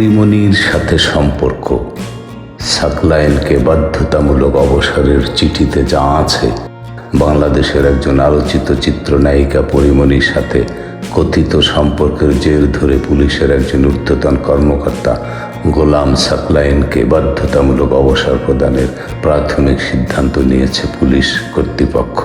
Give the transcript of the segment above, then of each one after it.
পরিমণির সাথে সম্পর্ক। সাকলাইনকে বাধ্যতামূলক অবসরের চিঠিতে যা আছে, বাংলাদেশের একজন আলোচিত চিত্রনায়িকা পরিমণির সাথে কথিত সম্পর্কের জের ধরে পুলিশের একজন ঊর্ধ্বতন কর্মকর্তা গোলাম সাকলাইনকে বাধ্যতামূলক অবসর প্রদানের প্রাথমিক সিদ্ধান্ত নিয়েছে পুলিশ কর্তৃপক্ষ।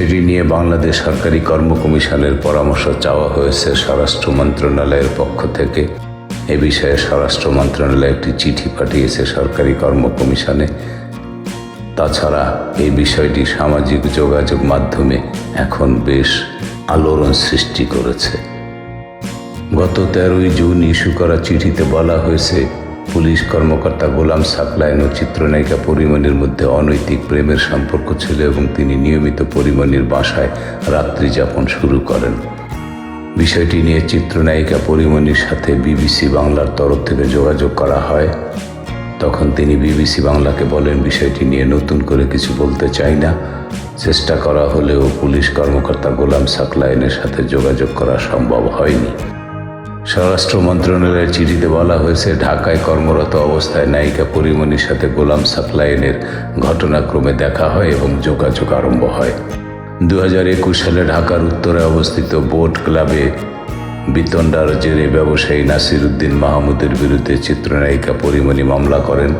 বিষয়টি নিয়ে বাংলাদেশ সরকারি কর্ম কমিশনের পরামর্শ চাওয়া হয়েছে স্বরাষ্ট্র মন্ত্রণালয়ের পক্ষ থেকে। এ বিষয়ে স্বরাষ্ট্র মন্ত্রণালয় একটি চিঠি পাঠিয়েছে সরকারি কর্ম কমিশনে তাছাড়া এই বিষয়টি সামাজিক যোগাযোগ মাধ্যমে এখন বেশ আলোড়ন সৃষ্টি করেছে। গত তেরোই জুন ইস্যু করা চিঠিতে বলা হয়েছে পুলিশ কর্মকর্তা গোলাম সাকলাইন ও চিত্রনায়িকা পরিমণির মধ্যে অনৈতিক প্রেমের সম্পর্ক ছিল এবং তিনি নিয়মিত পরিমণির বাসায় রাত্রি যাপন শুরু করেন। বিষয়টি নিয়ে চিত্রনায়িকা পরিমণির সাথে বিবিসি বাংলার তরফ থেকে যোগাযোগ করা হয়। তখন তিনি বিবিসি বাংলাকে বলেন, বিষয়টি নিয়ে নতুন করে কিছু বলতে চাই না। চেষ্টা করা হলেও পুলিশ কর্মকর্তা গোলাম সাকলাইনের সাথে যোগাযোগ করা সম্ভব হয়নি। স্বরাষ্ট্র মন্ত্রণালয়ের চিঠিতে বলা হয়েছে, ঢাকায় কর্মরত অবস্থায় নায়িকা পরিমণির সাথে গোলাম সাপ্লাইনের ঘটনাক্রমে দেখা হয় এবং যোগাযোগ আরম্ভ হয়। দু হাজার একুশ সালে ঢাকার উত্তরে অবস্থিত বোট ক্লাবে বিতণ্ডার জেরে ব্যবসায়ী নাসির উদ্দিন মাহমুদের বিরুদ্ধে চিত্রনায়িকা পরিমণি মামলা করেন।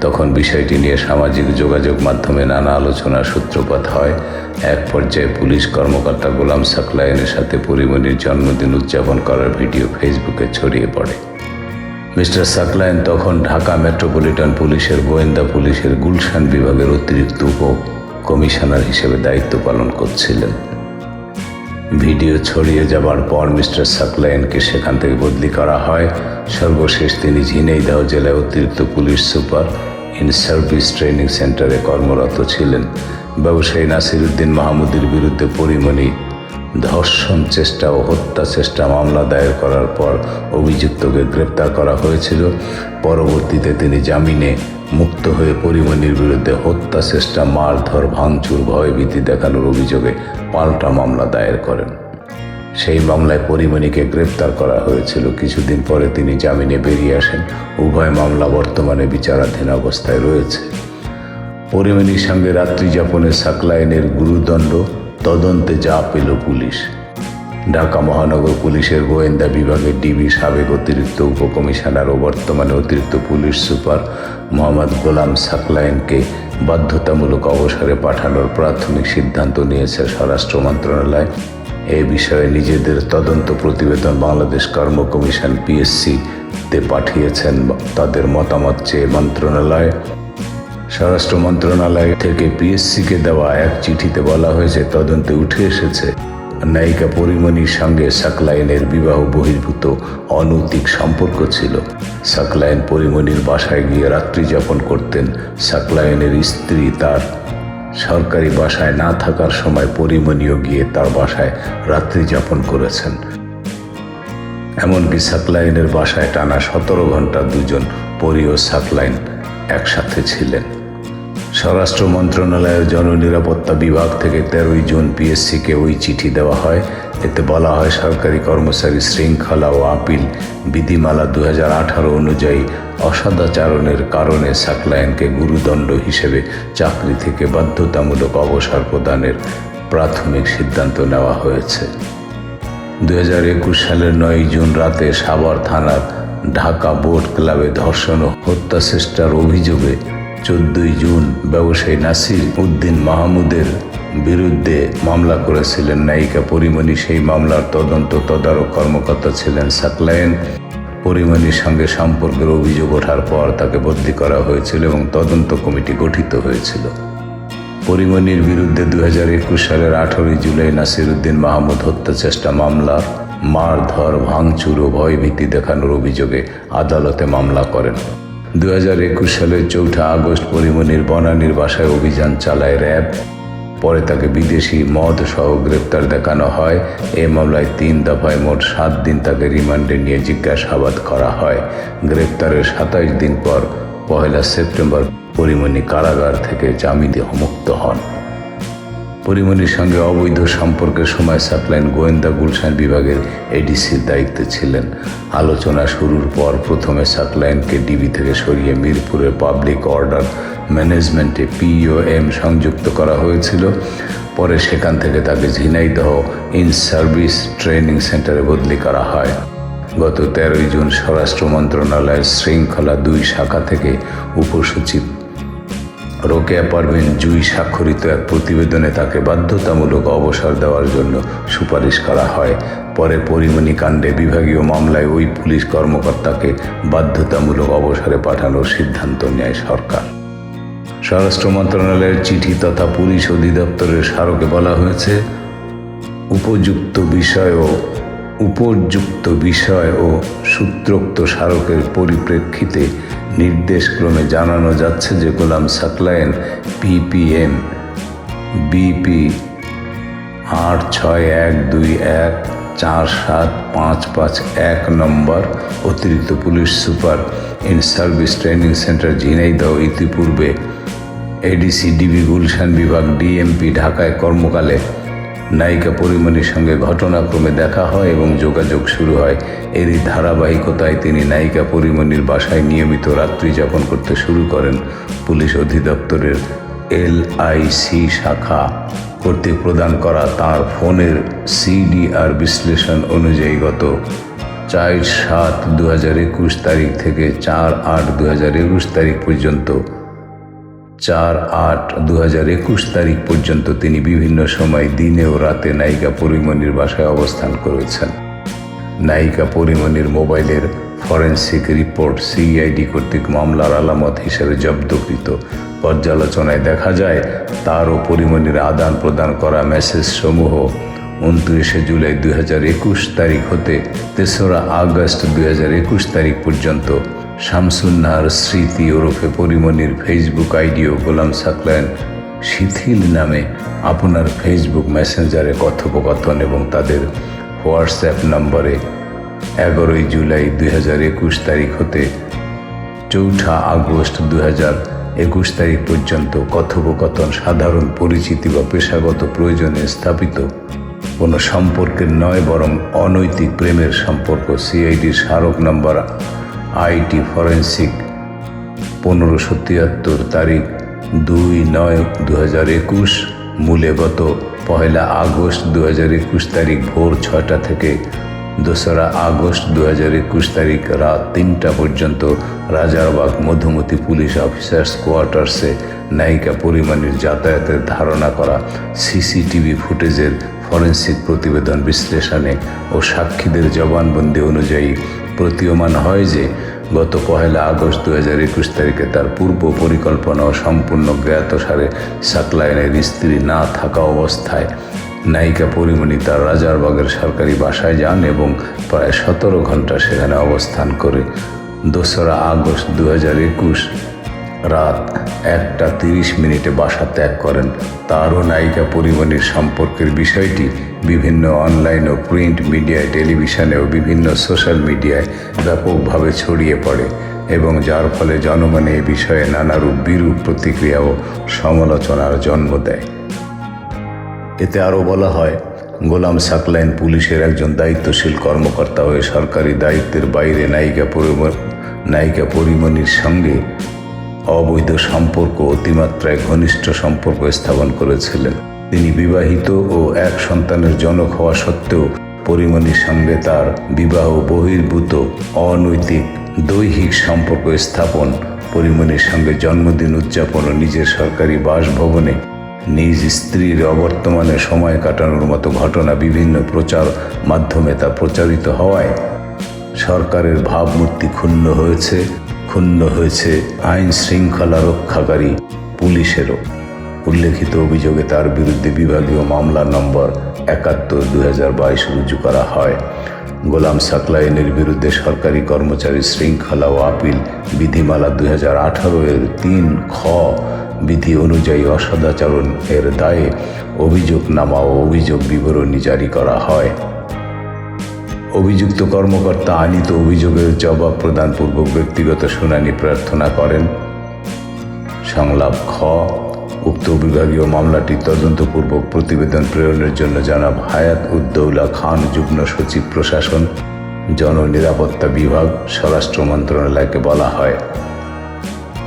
তখন বিষয়টি নিয়ে সামাজিক যোগাযোগ মাধ্যমে নানা আলোচনার সূত্রপাত হয়। এক পর্যায়ে পুলিশ কর্মকর্তা গোলাম সাকলায়নের সাথে পরিমণির জন্মদিন উদযাপন করার ভিডিও ফেসবুকে ছড়িয়ে পড়ে। মিস্টার সাকলায়ন তখন ঢাকা মেট্রোপলিটন পুলিশের গোয়েন্দা পুলিশের গুলশান বিভাগের অতিরিক্ত উপ কমিশনার হিসেবে দায়িত্ব পালন করছিলেন। ভিডিও ছড়িয়ে যাবার পর মিস্টার সাকলায়নকে সেখান থেকে বদলি করা হয়। সর্বশেষ তিনি ঝিনাইদহ জেলায় অতিরিক্ত police super in service training সেন্টারে কর্মরত ছিলেন। ব্যবসায়ী নাসির উদ্দিন মাহমুদের বিরুদ্ধে পরিমণি, ধর্ষণ চেষ্টা ও হত্যা চেষ্টা মামলা দায়ের করার পর অভিযুক্তকে গ্রেপ্তার করা হয়েছিল। পরবর্তীতে তিনি জামিনে মুক্ত হয়ে পরিমণির বিরুদ্ধে হত্যা চেষ্টা, মারধর, ভাঙচুর, ভয়ভীতি দেখানোর অভিযোগে পাল্টা মামলা দায়ের করেন। সেই মামলায় পরিমণিকে গ্রেপ্তার করা হয়েছিল। কিছুদিন পরে তিনি জামিনে বেরিয়ে আসেন। উভয় মামলা বর্তমানে বিচারাধীন অবস্থায় রয়েছে। পরিমণির সঙ্গে রাত্রি যাপনের সাকলাইনের গুরুদণ্ড, তদন্তে যা পেল পুলিশ। ঢাকা মহানগর পুলিশের গোয়েন্দা বিভাগের ডিবি সাবেক অতিরিক্ত উপকমিশনার ও বর্তমানে অতিরিক্ত পুলিশ সুপার মোহাম্মদ গোলাম সাকলাইনকে বাধ্যতামূলক অবসরে পাঠানোর প্রাথমিক সিদ্ধান্ত নিয়েছে স্বরাষ্ট্র মন্ত্রণালয়। এ বিষয়ে নিজেদের তদন্ত প্রতিবেদন বাংলাদেশ কর্ম কমিশন পিএসসি তে পাঠিয়েছেন তাদের মতামত চেয়ে মন্ত্রণালয়। স্বরাষ্ট্র মন্ত্রণালয় থেকে পিএসসিকে দেওয়া এক চিঠিতে বলা হয়েছে, তদন্তে উঠে এসেছে, নায়িকা পরিমণির সঙ্গে সাকলাইনের বিবাহ বহির্ভূত অনৈতিক সম্পর্ক ছিল। সাকলাইন পরিমণির বাসায় গিয়ে রাত্রি যাপন করতেন। সাকলাইনের স্ত্রী তার সরকারি বাসায় না থাকার সময় পরিমণিও গিয়ে তার বাসায় রাত্রি যাপন করেছেন। এমনকি সাকলাইনের বাসায় টানা সতেরো ঘণ্টা দুজন পরি ও সাকলাইন একসাথে ছিলেন। স্বরাষ্ট্র মন্ত্রণালয়ের জননিরাপত্তা বিভাগ থেকে তেরোই জুন পিএসসিকে ওই চিঠি দেওয়া হয় এতে বলা হয় সরকারি কর্মচারী শৃঙ্খলা ও আপিল বিধিমালা দু অনুযায়ী অসদাচারণের কারণে সাকলায়নকে গুরুদণ্ড হিসেবে চাকরি থেকে বাধ্যতামূলক অবসর প্রদানের প্রাথমিক সিদ্ধান্ত নেওয়া হয়েছে। দু হাজার একুশ সালের নয় জুন রাতে সাভার থানার ঢাকা বোট ক্লাবে ধর্ষণ ও হত্যা চেষ্টার অভিযোগে চোদ্দই জুন ব্যবসায়ী নাসির উদ্দিন মাহমুদের বিরুদ্ধে মামলা করেছিলেন নায়িকা পরিমণি, সেই মামলার তদন্ত তদারক কর্মকর্তা ছিলেন সাকলায়েন পরিমণির সঙ্গে সম্পর্কের অভিযোগ ওঠার পর তাকে বদলি করা হয়েছিল এবং তদন্ত কমিটি গঠিত হয়েছিল। পরিমণির বিরুদ্ধে দু হাজার একুশ সালের আঠারোই জুলাই নাসিরুদ্দিন মাহমুদ হত্যা চেষ্টা মামলার মারধর, ভাঙচুর ও ভয়ভীতি দেখানোর অভিযোগে আদালতে মামলা করেন। দু হাজার একুশ সালের চৌঠা আগস্ট পরিমণির বনানীর বাসায় অভিযান চালায় র্যাব। পরে তাকে বিদেশি মদ সহ গ্রেপ্তার দেখানো হয়। এ মামলায় তিন দফায় মোট সাত দিন তাকে রিমান্ডে নিয়ে জিজ্ঞাসাবাদ করা হয়। গ্রেপ্তারের সাতাইশ দিন পর পহেলা সেপ্টেম্বর পরিমণি কারাগার থেকে জামিনে মুক্ত হন। পরিমণির সঙ্গে অবৈধ সম্পর্কের সময় সাকলাইন গোয়েন্দা গুলশান বিভাগের এডিসির দায়িত্বে ছিলেন। আলোচনা শুরুর পর প্রথমে সাকলাইনকে ডিবি থেকে সরিয়ে মিরপুরের পাবলিক অর্ডার ম্যানেজমেন্টে পিওএম সংযুক্ত করা হয়েছিল। পরে সেখান থেকে তাকে ঝিনাইদহ ইন সার্ভিস ট্রেনিং সেন্টারে বদলি করা হয়। গত তেরোই জুন স্বরাষ্ট্র মন্ত্রণালয়ের শৃঙ্খলা দুই শাখা থেকে উপসচিব রোকেয়া পারভিন জুই স্বাক্ষরিত এক প্রতিবেদনে তাকে বাধ্যতামূলক অবসর দেওয়ার জন্য সুপারিশ করা হয়। পরে পরিমণি কাণ্ডে বিভাগীয় মামলায় ওই পুলিশ কর্মকর্তাকে বাধ্যতামূলক অবসরে পাঠানোর সিদ্ধান্ত নেয় সরকার। স্বরাষ্ট্র মন্ত্রণালয়ের চিঠি তথা পুলিশ অধিদপ্তরের স্মারকে বলা হয়েছে, উপযুক্ত বিষয় ও উপযুক্ত বিষয় ও সূত্রোক্ত স্মারকের পরিপ্রেক্ষিতে নির্দেশক্রমে জানানো যাচ্ছে যে গোলাম সাকলায়েন পিপিএম বিপি আট ছয় এক দুই এক চার সাত পাঁচ পাঁচ এক নম্বর, অতিরিক্ত police super in service training center Jhenaidah ইতিপূর্বে এডিসি ডিবি গুলশান বিভাগ ডিএমপি ঢাকায় কর্মকালে নায়িকা পরিমণির সঙ্গে ঘটনাক্রমে দেখা হয় এবং যোগাযোগ শুরু হয়। এরই ধারাবাহিকতায় তিনি নায়িকা পরিমণির বাসায় নিয়মিত রাত্রি যাপন করতে শুরু করেন। পুলিশ অধিদপ্তরের এলআইসি শাখা কর্তৃক প্রদান করা তার ফোনের সিডিআর বিশ্লেষণ অনুযায়ী গত চার সাত দু হাজার একুশ তারিখ থেকে চার আট দু হাজার একুশ তারিখ পর্যন্ত চার আট দু একুশ তারিখ পর্যন্ত তিনি বিভিন্ন সময় দিনে ও রাতে নায়িকা পরিমণির বাসায় অবস্থান করেছেন। নায়িকা পরিমণির মোবাইলের ফরেন্সিক রিপোর্ট সিআইডি কর্তৃক মামলার আলামত হিসেবে জব্দকৃত। পর্যালোচনায় দেখা যায় তার ও পরিমণির আদান প্রদান করা মেসেজ সমূহ উনত্রিশে জুলাই দুই হাজার একুশ তারিখ হতে তেসরা আগস্ট দুই হাজার একুশ তারিখ পর্যন্ত শামসুন্নাহার স্মৃতি ওরফে পরিমণির ফেসবুক আইডিও গোলাম সাকলায়ন শিথিল নামে আপনার ফেসবুক মেসেঞ্জারে কথোপকথন এবং তাদের হোয়াটসঅ্যাপ নম্বরে এগারোই জুলাই দুই হাজার একুশ তারিখ হতে চৌঠা আগস্ট দু হাজার একুশ তারিখ পর্যন্ত কথোপকথন সাধারণ পরিচিতি বা পেশাগত প্রয়োজনে স্থাপিত। কোনো সম্পর্কের নয়, বরং অনৈতিক প্রেমের সম্পর্ক। সিআইডির স্মারক নম্বর আইটি ফরেন্সিক, পনেরোশো তিয়াত্তর তারিখ দুই নয় দু হাজার একুশ মূলে গত পয়লা আগস্ট দু হাজার একুশ তারিখ ভোর ছটা থেকে দোসরা আগস্ট দু হাজার একুশ তারিখ রাত তিনটা পর্যন্ত রাজারবাগ মধুমতি পুলিশ অফিসার্স কোয়ার্টার্সে নায়িকা পরিমাণের যাতায়াতের ধারণা করা সিসিটিভি ফুটেজের ফরেন্সিক প্রতিবেদন বিশ্লেষণে ও সাক্ষীদের জবানবন্দি অনুযায়ী প্রতীয়মান হয় যে গত পহেলা আগস্ট দু হাজার একুশ তারিখে তার পূর্ব পরিকল্পনা ও সম্পূর্ণ জ্ঞাতসারে সাকলায়নের স্ত্রী না থাকা অবস্থায় নায়িকা পরিমণি তার রাজারবাগের সরকারি বাসায় যান এবং প্রায় সতেরো ঘণ্টা সেখানে অবস্থান করে। দোসরা আগস্ট দু হাজার একুশ রাত একটা তিরিশ মিনিটে বাসা ত্যাগ করেন। তারও নায়িকা পরিমণির সম্পর্কের বিষয়টি বিভিন্ন অনলাইন ও প্রিন্ট মিডিয়ায় টেলিভিশনে ও বিভিন্ন সোশ্যাল মিডিয়ায় ব্যাপকভাবে ছড়িয়ে পড়ে এবং যার ফলে জনমনে এ বিষয়ে নানারূপ বিরূপ প্রতিক্রিয়া ও সমালোচনার জন্ম দেয়। এতে আরও বলা হয়, গোলাম সাকলাইন পুলিশের একজন দায়িত্বশীল কর্মকর্তা হয়ে সরকারি দায়িত্বের বাইরে নায়িকা পরিমণ নায়িকা পরিমণির সঙ্গে অবৈধ সম্পর্ক অতিমাত্রায় ঘনিষ্ঠ সম্পর্ক স্থাপন করেছিলেন। তিনি বিবাহিত ও এক সন্তানের জনক হওয়া সত্ত্বেও পরিমণির সঙ্গে তার বিবাহ বহির্ভূত, অনৈতিক, দৈহিক সম্পর্ক স্থাপন, পরিমণির সঙ্গে জন্মদিন উদযাপন ও নিজের সরকারি বাসভবনে নিজ স্ত্রীর অবর্তমানে সময় কাটানোর মতো ঘটনা বিভিন্ন প্রচার মাধ্যমে তা প্রচারিত হওয়ায় সরকারের ভাবমূর্তি ক্ষুণ্ণ হয়েছে ক্ষুণ্ণ হয়েছে আইন শৃঙ্খলা রক্ষাকারী পুলিশেরও। উল্লেখিত অভিযোগে তার বিরুদ্ধে বিভাগীয় মামলা নম্বর একাত্তর দু হাজার রুজু করা হয়। গোলাম সাকলাইনের বিরুদ্ধে সরকারি কর্মচারী শৃঙ্খলা ও আপিল বিধিমালা দুই হাজার এর তিন খ বিধি অনুযায়ী অসদাচরণ এর দায়ে অভিযোগনামা ও অভিযোগ বিবরণী জারি করা হয়। অভিযুক্ত কর্মকর্তা আনিত অভিযোগের জবাব প্রদানপূর্বক ব্যক্তিগত শুনানি প্রার্থনা করেন। সংলাপ খ উক্ত বিভাগীয় মামলাটি তদন্তপূর্বক প্রতিবেদন প্রেরণের জন্য জানাব হায়াত উদ্দৌলা খান, যুগ্ম সচিব, প্রশাসন জননিরাপত্তা বিভাগ, স্বরাষ্ট্র মন্ত্রণালয়কে বলা হয়।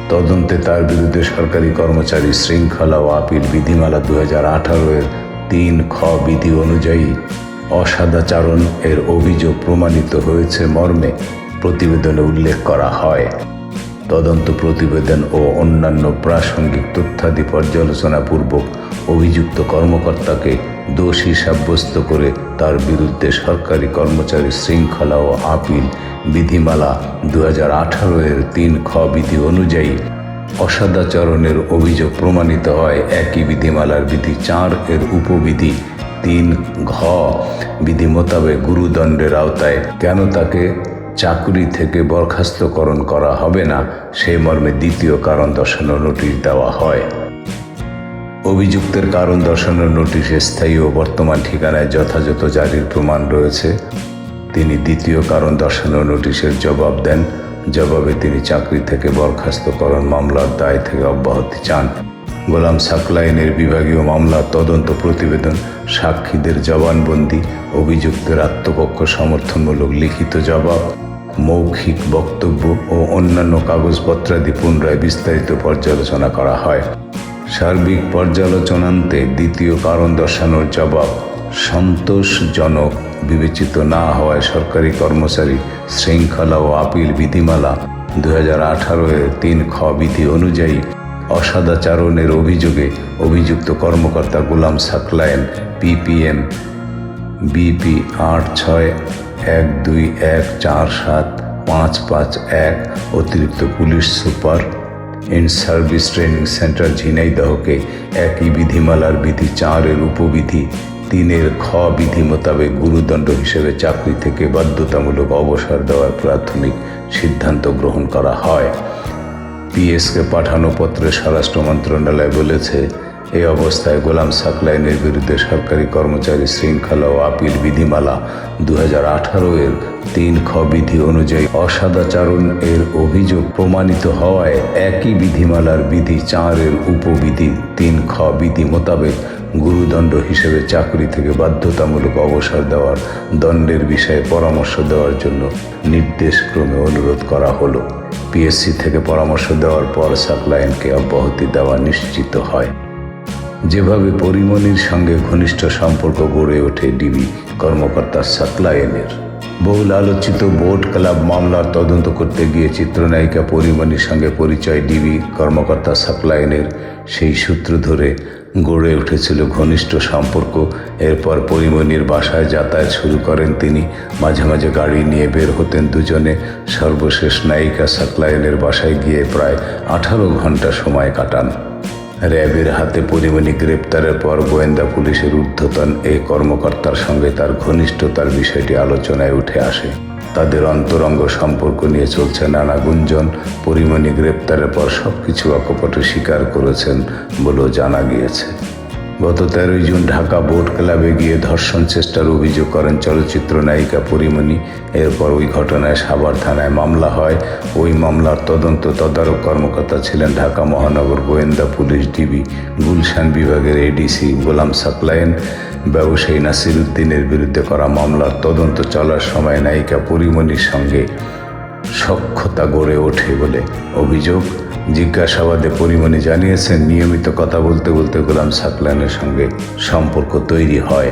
তদন্তে তার বিরুদ্ধে সরকারি কর্মচারী শৃঙ্খলা ও আপিল বিধিমালা দু হাজার এর তিন খ বিধি অনুযায়ী অসদাচারণ এর অভিযোগ প্রমাণিত হয়েছে মর্মে প্রতিবেদনে উল্লেখ করা হয়। তদন্ত প্রতিবেদন ও অন্যান্য প্রাসঙ্গিক তথ্যাদি পর্যালোচনাপূর্বক অভিযুক্ত কর্মকর্তাকে দোষী সাব্যস্ত করে তার বিরুদ্ধে সরকারি কর্মচারী শৃঙ্খলা ও আপিল বিধিমালা দু হাজার আঠারো এর তিন খ বিধি অনুযায়ী অসদাচরণের অভিযোগ প্রমাণিত হয় একই বিধিমালার বিধি চার এর উপবিধি তিন ঘ বিধি মোতাবেক গুরুদণ্ডের আওতায়। কেন তাকে চাকরি থেকে বরখাস্তকরণ করা হবে না সেই মর্মে দ্বিতীয় কারণ দর্শানোর নোটিশ দেওয়া হয়। অভিযুক্তের কারণ দর্শানোর নোটিশে স্থায়ী ও বর্তমান ঠিকানায় যথাযথ জারির প্রমাণ রয়েছে। তিনি দ্বিতীয় কারণ দর্শানোর নোটিশের জবাব দেন। জবাবে তিনি চাকরি থেকে বরখাস্তকরণ মামলার দায় থেকে অব্যাহতি চান। গোলাম সাকলাইনের বিভাগীয় মামলার তদন্ত প্রতিবেদন, সাক্ষীদের জবানবন্দি, অভিযুক্তের আত্মপক্ষ সমর্থনমূলক লিখিত জবাব, মৌখিক বক্তব্য ও অন্যান্য কাগজপত্রাদি পুনরায় বিস্তারিত পর্যালোচনা করা হয়। সার্বিক পর্যালোচনান্তে দ্বিতীয় কারণ দর্শানোর জবাব, সন্তোষজনক, বিবেচিত না হওয়ায় সরকারি কর্মচারী শৃঙ্খলা ও আপিল বিধিমালা দু হাজার এর তিন খ বিধি অনুযায়ী অসদাচারণের অভিযোগে অভিযুক্ত কর্মকর্তা গোলাম সাকলায়েন, পিপিএম, বিপি আট ছয় এক দুই এক চার সাত পাঁচ পাঁচ এক, অতিরিক্ত police super in service training center ঝিনাইদহকে একই বিধিমালার বিধি চারের উপবিধি, তিনের খ বিধি মোতাবেক গুরুদণ্ড হিসেবে চাকরি থেকে বাধ্যতামূলক অবসর দেওয়ার প্রাথমিক সিদ্ধান্ত গ্রহণ করা হয়। পিএসকে পাঠানো পত্রে স্বরাষ্ট্র মন্ত্রণালয় বলেছে, এই অবস্থায় গোলাম সাকলাইনের বিরুদ্ধে সরকারি কর্মচারী শৃঙ্খলা ও আপিল বিধিমালা দু হাজার আঠারো এর তিন খ বিধি অনুযায়ী অসদাচরণ এর অভিযোগ প্রমাণিত হওয়ায় একই বিধিমালার বিধি চারের উপবিধি তিন খ বিধি মোতাবেক গুরুদণ্ড হিসেবে চাকরি থেকে বাধ্যতামূলক অবসর দেওয়ার দণ্ডের বিষয়ে পরামর্শ দেওয়ার জন্য নির্দেশক্রমে অনুরোধ করা হলো। পিএসসি থেকে পরামর্শ দেওয়ার পর সাকলাইনকে অব্যাহতি দেওয়া নিশ্চিত হয়। যেভাবে পরিমণির সঙ্গে ঘনিষ্ঠ সম্পর্ক গড়ে ওঠে ডিবি কর্মকর্তা সাকলায়েনের বহুল আলোচিত বোট ক্লাব মামলার তদন্ত করতে গিয়ে চিত্রনায়িকা পরিমণির সঙ্গে পরিচয় ডিবি কর্মকর্তা সাকলায়েনের সেই সূত্র ধরে গড়ে উঠেছিল ঘনিষ্ঠ সম্পর্ক। এরপর পরিমণির বাসায় যাতায়াত শুরু করেন তিনি। মাঝে মাঝে গাড়ি নিয়ে বের হতেন দুজনে। সর্বশেষ নায়িকা সাকলায়নের বাসায় গিয়ে প্রায় আঠারো ঘণ্টা সময় কাটান। র্যাবের হাতে পরিমণি গ্রেপ্তারের পর গোয়েন্দা পুলিশের ঊর্ধ্বতন এই কর্মকর্তার সঙ্গে তার ঘনিষ্ঠতার বিষয়টি আলোচনায় উঠে আসে। তাদের অন্তরঙ্গ সম্পর্ক নিয়ে চলছে নানা গুঞ্জন। পরিমণি গ্রেপ্তারের পর সব কিছু অকপটে স্বীকার করেছেন বলেও জানা গিয়েছে। গত তেরোই জুন ঢাকা বোট ক্লাবে গিয়ে ধর্ষণ চেষ্টার অভিযোগ করেন চলচ্চিত্র নায়িকা পরিমণি। এরপর ওই ঘটনায় সাভার থানায় মামলা হয়। ওই মামলার তদন্ত তদারক কর্মকর্তা ছিলেন ঢাকা মহানগর গোয়েন্দা পুলিশ ডিবি, গুলশান বিভাগের এডিসি গোলাম সাকলায়েন ব্যবসায়ী নাসির উদ্দিনের বিরুদ্ধে করা মামলার তদন্ত চলার সময় নায়িকা পরিমণির সঙ্গে সক্ষতা গড়ে ওঠে বলে অভিযোগ। জিজ্ঞাসাবাদে পরিমণি জানিয়েছেন, নিয়মিত কথা বলতে বলতে গোলাম সাকলানের সঙ্গে সম্পর্ক তৈরি হয়।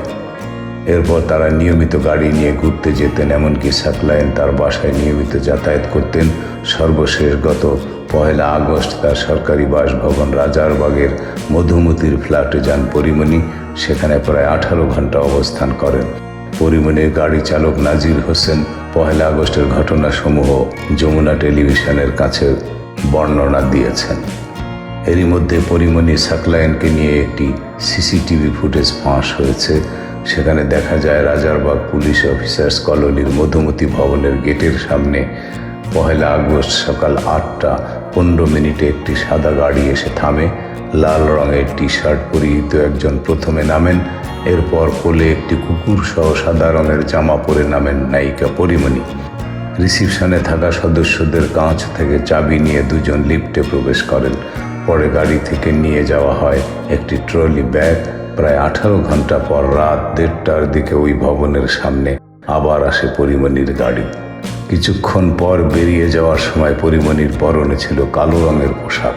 এরপর তারা নিয়মিত গাড়ি নিয়ে ঘুরতে যেতেন, এমনকি সাকলাইন তার বাসায় নিয়মিত যাতায়াত করতেন। সর্বশেষ গত পয়লা আগস্ট তার সরকারি বাসভবন রাজারবাগের মধুমতির ফ্ল্যাটে যান পরিমণি, সেখানে প্রায় আঠারো ঘণ্টা অবস্থান করেন। পরিমণির গাড়ি চালক নাজির হোসেন, পয়লা আগস্টের ঘটনাসমূহ যমুনা টেলিভিশনের কাছে বর্ণনা দিয়েছেন। এরই মধ্যে পরিমণি সাকলায়নকে নিয়ে একটি সিসিটিভি ফুটেজ ফাঁস হয়েছে। সেখানে দেখা যায় রাজারবাগ পুলিশ অফিসার্স কলোনির মধুমতি ভবনের গেটের সামনে পহেলা আগস্ট সকাল আটটা পনেরো মিনিটে একটি সাদা গাড়ি এসে থামে। লাল রঙের টি শার্ট পরিহিত একজন প্রথমে নামেন, এরপর কোলে একটি কুকুর সহ সাদা রঙের জামা পরে নামেন নায়িকা পরিমণি। রিসিপশনে থাকা সদস্যদের কাঁচ থেকে চাবি নিয়ে দুজন লিফটে প্রবেশ করেন। পরে গাড়ি থেকে নিয়ে যাওয়া হয় একটি ট্রলি ব্যাগ। প্রায় আঠারো ঘণ্টা পর রাত দেড়টার দিকে ওই ভবনের সামনে আবার আসে পরিমণির গাড়ি। কিছুক্ষণ পর বেরিয়ে যাওয়ার সময় পরিমণির পরনে ছিল কালো রঙের পোশাক।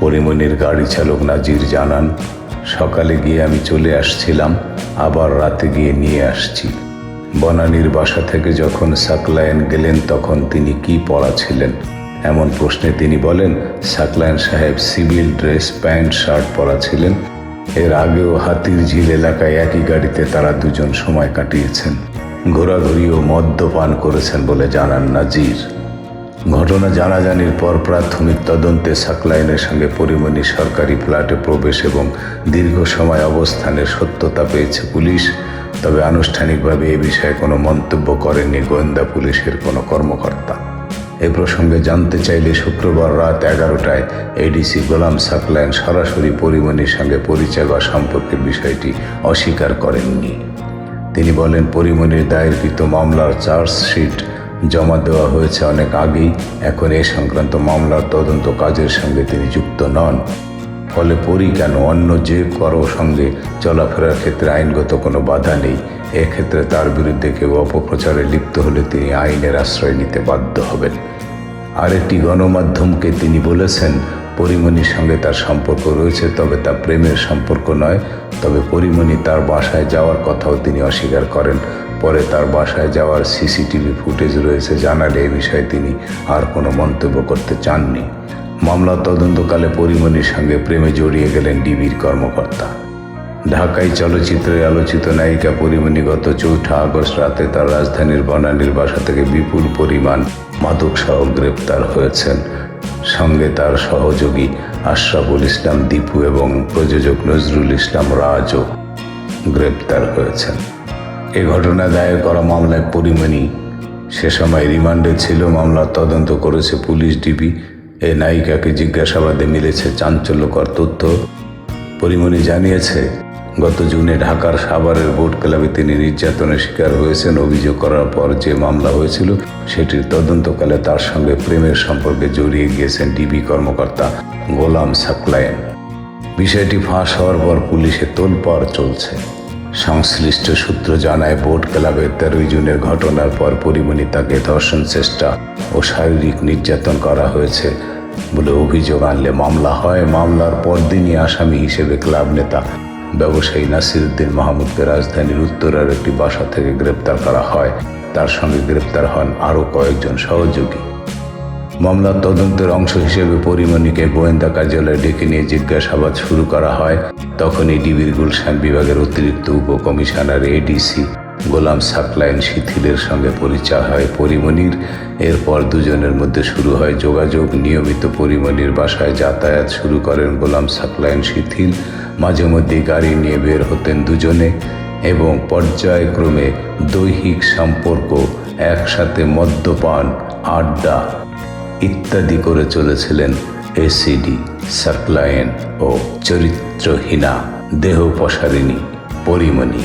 পরিমণির গাড়ি চালক নাজির জানান, সকালে গিয়ে আমি চলে আসছিলাম, আবার রাতে গিয়ে নিয়ে আসছি। বনানীর বাসা থেকে যখন সাকলায়েন গেলেন, তখন তিনি কি পড়া ছিলেন? এমন প্রশ্নে তিনি বলেন, সাকলায়েন সাহেব সিভিল ড্রেস, প্যান্ট, শার্ট পরা ছিলেন। এর আগেও হাতির ঝিল এলাকায় একই গাড়িতে তারা দুজন সময় কাটিয়েছেন। ঘোরাঘুরি ও মদ্যপান করেছেন বলে জানান নাজির। ঘটনা জানাজানির পর প্রাথমিক তদন্তে সাকলাইনের সঙ্গে পরিমণি সরকারি ফ্ল্যাটে প্রবেশ এবং দীর্ঘ সময় অবস্থানের সত্যতা পেয়েছে পুলিশ। তবে আনুষ্ঠানিকভাবে এ বিষয়ে কোনো মন্তব্য করেননি গোয়েন্দা পুলিশের কোনো কর্মকর্তা। এ প্রসঙ্গে জানতে চাইলে শুক্রবার রাত এগারোটায় এডিসি গোলাম সাকলাইন সরাসরি পরিমণির সঙ্গে পরিচয় বা সম্পর্কের বিষয়টি অস্বীকার করেননি। তিনি বলেন পরিমণির দায়েরকৃত মামলার চার্জশিট জমা দেওয়া হয়েছে অনেক আগেই। এখন এ সংক্রান্ত মামলার তদন্ত কাজের সঙ্গে তিনি যুক্ত নন। ফলে পরি কেন অন্য যে কারও সঙ্গে চলাফেরার ক্ষেত্রে আইনগত কোনো বাধা নেই? এক্ষেত্রে তার বিরুদ্ধে কেউ অপপ্রচারে লিপ্ত হলে তিনি আইনের আশ্রয় নিতে বাধ্য হবেন। আরেকটি গণমাধ্যমকে তিনি বলেছেন, পরিমণির সঙ্গে তার সম্পর্ক রয়েছে, তবে তা প্রেমের সম্পর্ক নয়। তবে পরিমণি তার বাসায় যাওয়ার কথাও তিনি অস্বীকার করেন। পরে তার বাসায় যাওয়ার সিসিটিভি ফুটেজ রয়েছে। জানালে এ বিষয়ে তিনি আর কোনো মন্তব্য করতে চাননি। মামলা তদন্তকালে পরিমণির সঙ্গে প্রেমে জড়িয়ে গেলেন ডিবির কর্মকর্তা। ঢাকায় চলচ্চিত্রে আলোচিত নায়িকা পরিমণি গত চৌঠা আগস্ট রাতে তার রাজধানীর বনানীর বাসা থেকে বিপুল পরিমাণ মাদক সহ গ্রেপ্তার হয়েছেন। সঙ্গে তার সহযোগী আশরাফুল ইসলাম দীপু এবং প্রযোজক নজরুল ইসলাম রাজও গ্রেপ্তার হয়েছেন। এ ঘটনা দায়ের করা মামলায় পরিমণি সে সময় রিমান্ডে ছিল, মামলার তদন্ত করেছে পুলিশ ডিবি। এ নায়িকাকে জিজ্ঞাসাবাদে মিলেছে চাঞ্চল্যকর তথ্য। পরিমণি জানিয়েছে, গত জুনে ঢাকার সাভারের বোট ক্লাবে তিনি নির্যাতনের শিকার হয়েছেন। অভিযোগ করার পর যে মামলা হয়েছিল, সেটির তদন্তকালে তার সঙ্গে প্রেমের সম্পর্কে জড়িয়ে গিয়েছেন ডিবি কর্মকর্তা গোলাম সাকলায়েন। বিষয়টি ফাঁস হওয়ার পর পুলিশে তোলপাড় চলছে। সংশ্লিষ্ট সূত্র জানায় বোট ক্লাবের তেরোই জুনের ঘটনার পর পরিমণি তাকে ধর্ষণ চেষ্টা ও শারীরিক নির্যাতন করা হয়েছে বলে অভিযোগ আনলে মামলা হয়। মামলার পরদিনই আসামি হিসেবে ক্লাব নেতা ব্যবসায়ী নাসিরুদ্দিন মাহমুদকে রাজধানীর উত্তরের একটি বাসা থেকে গ্রেপ্তার করা হয়। তার সঙ্গে গ্রেপ্তার হন আরও কয়েকজন সহযোগী। মামলার তদন্তের অংশ হিসেবে পরিমণিকে গোয়েন্দা কার্যালয়ে ডেকে নিয়ে জিজ্ঞাসাবাদ শুরু করা হয়। তখনই ডিবির গুলশান বিভাগের অতিরিক্ত উপকমিশনার এডিসি গোলাম সাকলাইন শিথিলের সঙ্গে পরিচয় হয় পরিমণির। এরপর দুজনের মধ্যে শুরু হয় যোগাযোগ। নিয়মিত পরিমণির বাসায় যাতায়াত শুরু করেন গোলাম সাকলাইন শিথিল। মাঝে মধ্যে গাড়ি নিয়ে বের হতেন দুজনে এবং পর্যায়ক্রমে দৈহিক সম্পর্ক একসাথে মদ্যপান, আড্ডা ইত্যাদি করে চলেছিলেন এসিডি সার্কলায়েন ও চরিত্রহীনা দেহ পসারিণী পরিমণি।